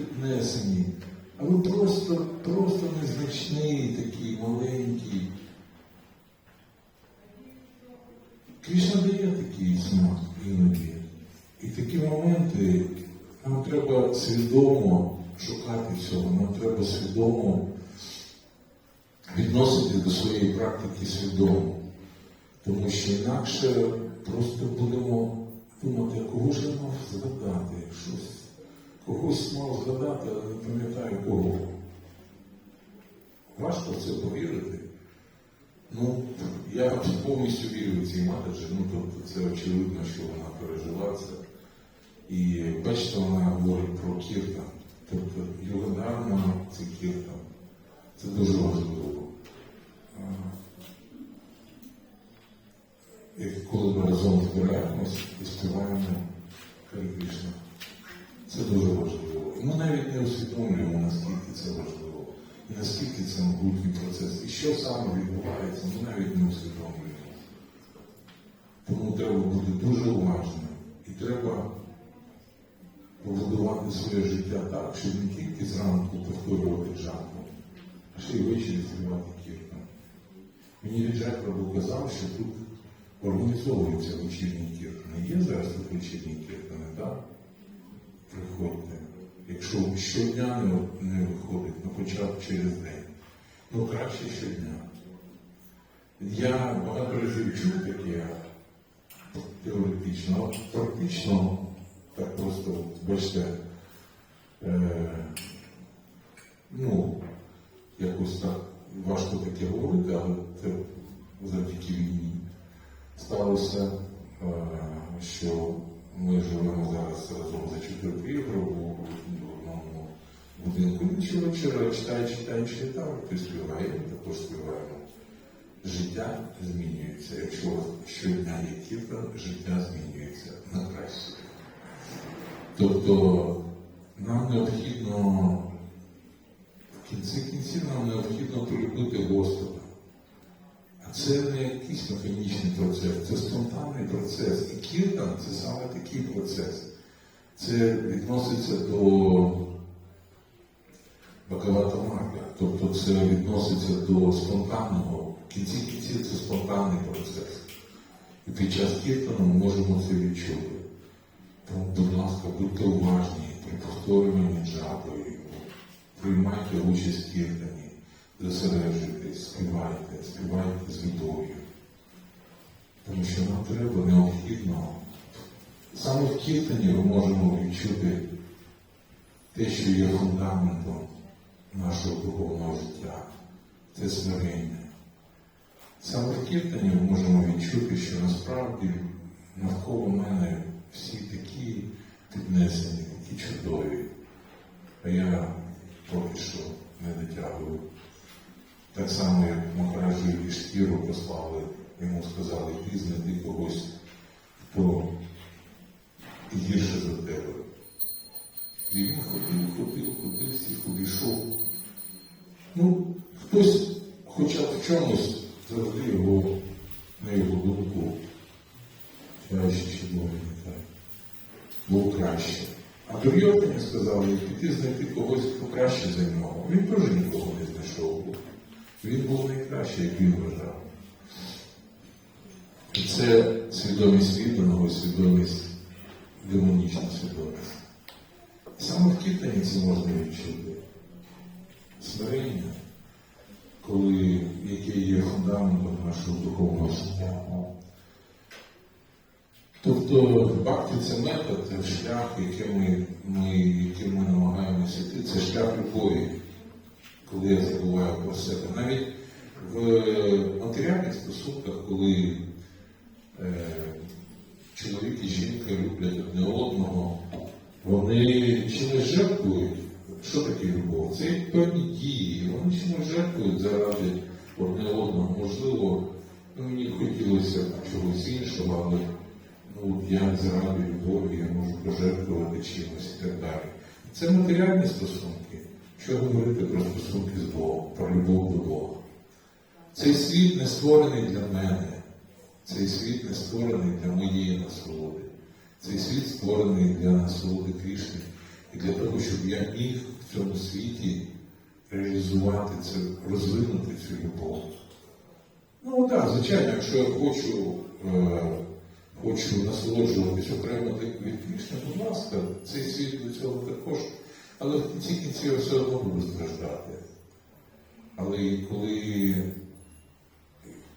піднесені, а ви просто, просто незначний, такий маленький. Кришна дає такий смак іноді. І такі моменти нам треба свідомо шукати цього, нам треба свідомо відносити до своєї практики свідомо. Тому що інакше просто будемо думати, кого ж я мав згадати, щось. Когось мав згадати, не пам'ятаю кого. Важко в це повірити. Ну, я повністю вірю в ці меседжі, ну тобто це очевидно, що вона пережила це. І бачите, вона говорить про кіртан. Тобто Югадарма це кіртан. Це дуже важливо. І коли ми разом збираємось і співаємо Кришна, це дуже важливо. І ми навіть не усвідомлюємо, наскільки це важливо, і наскільки це могутній процес. І що саме відбувається, ми навіть не усвідомлюємо. Тому треба бути дуже уважним і треба побудувати своє життя так, щоб не тільки зранку повторювати джапу, а ще й ввечері співати кіртан. Мені Віджак Прабу казав, що тут організовуються вечірні кіртани. Є зараз тут вечірні кіртани, так? Приходьте. Якщо щодня не, не виходить, ну хоча б через день. Ну краще щодня. Я багато разів чув таке теоретично, а практично так просто, бачите, е, ну, якось так важко таке говорити, але це завдяки війні сталося, е, що ми живемо зараз разом за чотири ігри у одному будинку. І щовечора читає, читає, читає, ти співає, також співаємо. Життя змінюється. Якщо у вас щодня є кілька, життя змінюється на краще. Тобто нам необхідно в кінці кінців нам необхідно полюбити Господа. А це не якийсь механічний процес, це спонтанний процес. І кіртан це саме такий процес. Це відноситься до Бхагавата Марга. Тобто це відноситься до спонтанного. В кінці це спонтанний процес. І під час кіртану ми можемо це відчути. Тому, будь ласка, будьте уважні при повторюванні джапи, приймайте участь в кіртані, зосереджуйтесь, співайте, співайте з любов'ю. Тому що нам треба необхідно. Саме в кіртані ми можемо відчути те, що є фундаментом нашого духовного життя. Це смирення. Саме в кіртані ми можемо відчути, що насправді навколо мене всі такі піднесені, такі чудові. А я поки що не дотягую. Так само, як Махараджу і шкіру послали, йому сказали, ти знайди когось, хто гірше за тебе. І він ходив, ходив, ходив, всіх обійшов. Ну, хтось хоча б в чомусь завжди його, на його думку, краще чи Бог нехай, був краще. А Дурйотані сказали, піти знайти когось, хто краще за нього. Він теж нікого не знайшов. Він був найкращий, як він вважав. І це свідомість відданого свідомість, демонічна свідомість. Саме в кітані це можна відчути. Смирення, коли, яке є фундаментом нашого духовного життя. Тобто бхакти це метод, шлях, яким ми, ми, яким ми намагаємося йти, це шлях любові, коли я забуваю про себе. Навіть в матеріальних стосунках, коли е, чоловік і жінка люблять одне одного, вони чимось жертвують. Що таке любов? Це як певні дії. Вони чимось жертвують заради одне одного. Можливо, ну, мені хотілося чогось іншого, але ну, я заради любові я можу пожертвувати чимось і так далі. Це матеріальні стосунки. Що говорити про стосунки з Богом, про любов до Бога? Цей світ не створений для мене. Цей світ не створений для моєї насолоди. Цей світ створений для насолоди Крішни. І для того, щоб я міг в цьому світі реалізувати це, розвинути цю любов. Ну так, звичайно, якщо я хочу, е, хочу насолоджуватись окремо від Кришни, будь ласка, цей світ до цього також. Але в кінці кінці я все одно буду страждати. Але коли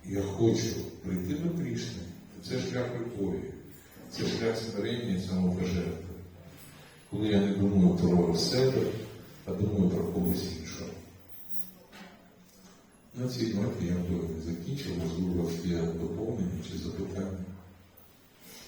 я хочу прийти до Крішни, це шлях любові, це шлях смирення і самопожертви. Коли я не думаю про себе, а думаю про когось іншого. На цій ноті я би закінчив, можливо, є доповнення чи запитання.